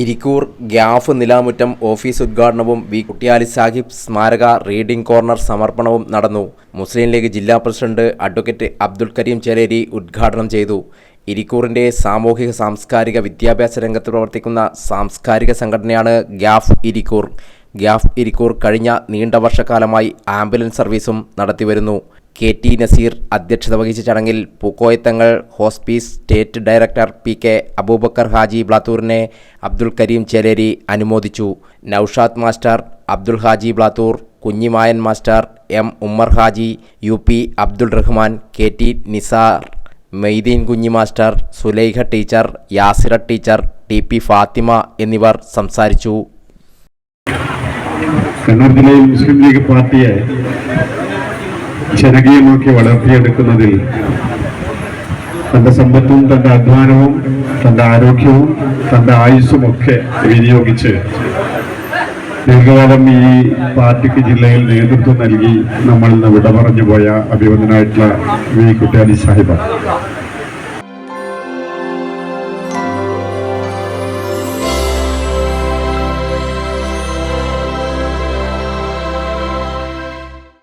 ഇരിക്കൂർ ഗ്യാഫ് നിലാമുറ്റം ഓഫീസ് ഉദ്ഘാടനവും വി. കുട്ടിയാലി സാഹിബ് സ്മാരക റീഡിംഗ് കോർണർ സമർപ്പണവും നടന്നു. മുസ്ലിം ലീഗ് ജില്ലാ പ്രസിഡന്റ് അഡ്വക്കേറ്റ് അബ്ദുൽ കരീം ചേലേരി ഉദ്ഘാടനം ചെയ്തു. ഇരിക്കൂറിന്റെ സാമൂഹിക സാംസ്കാരിക വിദ്യാഭ്യാസ രംഗത്ത് പ്രവർത്തിക്കുന്ന സാംസ്കാരിക സംഘടനയാണ് ഗ്യാഫ് ഇരിക്കൂർ. ഗ്യാഫ് ഇരിക്കൂർ കഴിഞ്ഞ നീണ്ട വർഷക്കാലമായി ആംബുലൻസ് സർവീസും നടത്തിവരുന്നു. കെ ടി നസീർ അധ്യക്ഷത വഹിച്ച ചടങ്ങിൽ Pookoyathangal hospice state director P K Abubakar Haji ബ്ലാത്തൂറിനെ Abdul Karim Cheleri അനുമോദിച്ചു. Naushad master Abdul Haji Blathur Kunhimayan master M Ummer Haji U P Abdul Rahman K T Nisar Meytheen Kunhi master Sulaikha teacher Yasira teacher T P Fathima എന്നിവർ സംസാരിച്ചു. കണ്ണൂർ ജില്ലയിൽ മുസ്ലിം league പാർട്ടിയെ ജനകീയമാക്കി വളർത്തിയെടുക്കുന്നതിൽ തന്റെ സമ്പത്തും തന്റെ അധ്വാനവും തന്റെ ആരോഗ്യവും തന്റെ ആയുസ്സും ഒക്കെ വിനിയോഗിച്ച് ദീർഘകാലം ഈ പാർട്ടിക്ക് ജില്ലയിൽ നേതൃത്വം നൽകി നമ്മൾ ഇന്ന് വിട പറഞ്ഞു പോയ അഭിവന്ദനായിട്ടുള്ള വി കുട്ടിയാലി സാഹിബ്